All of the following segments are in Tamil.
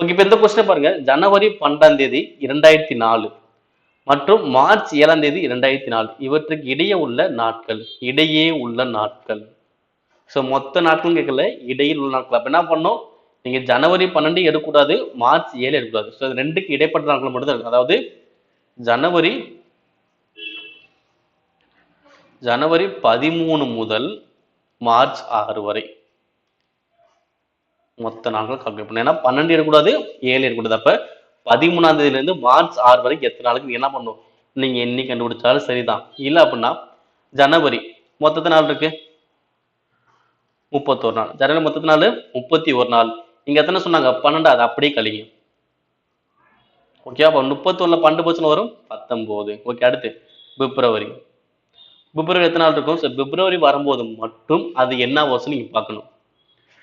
ஓகே இப்போ இந்த கொஸ்டின் பாருங்க. ஜனவரி பன்னெண்டாம் தேதி இரண்டாயிரத்தி நாலு மற்றும் மார்ச் ஏழாம் தேதி இரண்டாயிரத்தி நாலு இவற்றுக்கு இடையே உள்ள நாட்கள் இடையே உள்ள நாட்கள். ஸோ மொத்த நாட்கள் கேட்கல இடையில் உள்ள நாட்கள். அப்போ என்ன பண்ணோம் நீங்க ஜனவரி பன்னெண்டு எடுக்கக்கூடாது மார்ச் ஏழு எடுக்கக்கூடாது. ஸோ ரெண்டுக்கு இடைப்பட்ட நாட்கள் மட்டும் அதாவது ஜனவரி ஜனவரி பதிமூணு முதல் மார்ச் ஆறு வரை. மொத்த நாட்கள் கால்குலேட் பண்ணணும். ஏன்னா பன்னெண்டு இருக்கக்கூடாது ஏழு இருக்கக்கூடாது அப்ப பதிமூணாம் தேதியில இருந்து மார்ச் ஆறு வரைக்கும் எத்தனை நாளுக்கு என்ன பண்ணணும்? நீங்க எண்ணி கண்டுபிடிச்சாலும் சரிதான். இல்ல அப்படின்னா ஜனவரி மொத்தத்து நாள் இருக்கு. முப்பத்தோரு நாள். ஜனவரி மொத்தத்து நாள் முப்பத்தி ஒரு நாள். இங்க எத்தனை சொன்னாங்க? பன்னெண்டு அது அப்படியே கழிங்க ஓகே அப்போ முப்பத்தொன்னுல பன்னெண்டு போச்சுன்னு வரும். பத்தொன்பது. ஓகே அடுத்து பிப்ரவரி. பிப்ரவரி எத்தனை நாள் இருக்கும்? ஸோ பிப்ரவரி வரும்போது மட்டும் அது என்ன வருஷம் நீங்க பார்க்கணும்.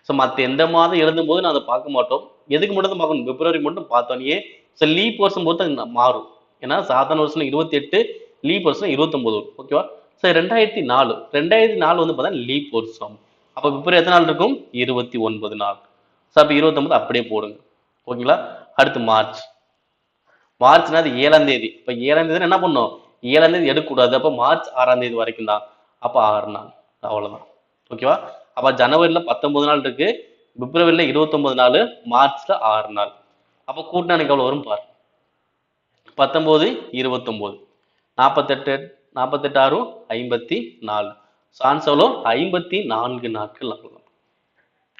ஸோ மற்ற எந்த மாதம் எழுதும்போது நான் அதை பார்க்க மாட்டோம். எதுக்கு மட்டும் தான் பார்க்கணும்? பிப்ரவரி மட்டும் பார்த்தோன்னே ஸோ லீப் வருஷம் பொறுத்து அது மாறும். ஏன்னா சாதாரண வருஷம் இருபத்தி எட்டு லீப் வருஷம் இருபத்தொம்போது வரும். ஓகேவா ஸோ ரெண்டாயிரத்தி நாலு ரெண்டாயிரத்தி நாலு வந்து பார்த்தா லீப் வருஷம். அப்போ பிப்ரவரி எத்தனை நாள் இருக்கும்? இருபத்தி ஒன்பது நாள். ஸோ அப்போ இருபத்தொன்பது அப்படியே போடுங்க. ஓகேங்களா அடுத்து மார்ச். மார்ச்னா அது ஏழாம் தேதி. இப்போ ஏழாம் தேதி என்ன பண்ணோம் ஏழாம் தேதி எடுக்கக்கூடாது. அப்போ மார்ச் ஆறாம் தேதி வரைக்கும் தான். அப்போ ஆறு நாள். அவ்வளோதான் ஓகேவா? அப்போ ஜனவரியில பத்தொன்பது நாள் இருக்கு. பிப்ரவரியில இருபத்தொன்பது நாள் மார்ச்ல ஆறு நாள். அப்போ கூட்டினா எனக்கு எவ்வளவு வரும் பாரு. பத்தொன்பது இருபத்தொன்பது. நாற்பத்தெட்டு நாற்பத்தெட்டு ஆறு ஐம்பத்தி நாலு சான்சோலோ ஐம்பத்தி நான்கு நாட்கள் ஆகலாம்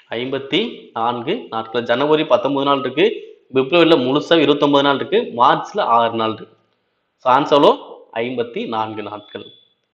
ஐம்பத்தி நான்கு நாட்கள். ஜனவரி பத்தொன்பது நாள் இருக்கு. பிப்ரவரியில் முழுசாக இருபத்தொன்பது நாள் இருக்கு. மார்ச்ல ஆறு நாள் இருக்கு. சான்சோலோ ஐம்பத்தி நான்கு நாட்கள்.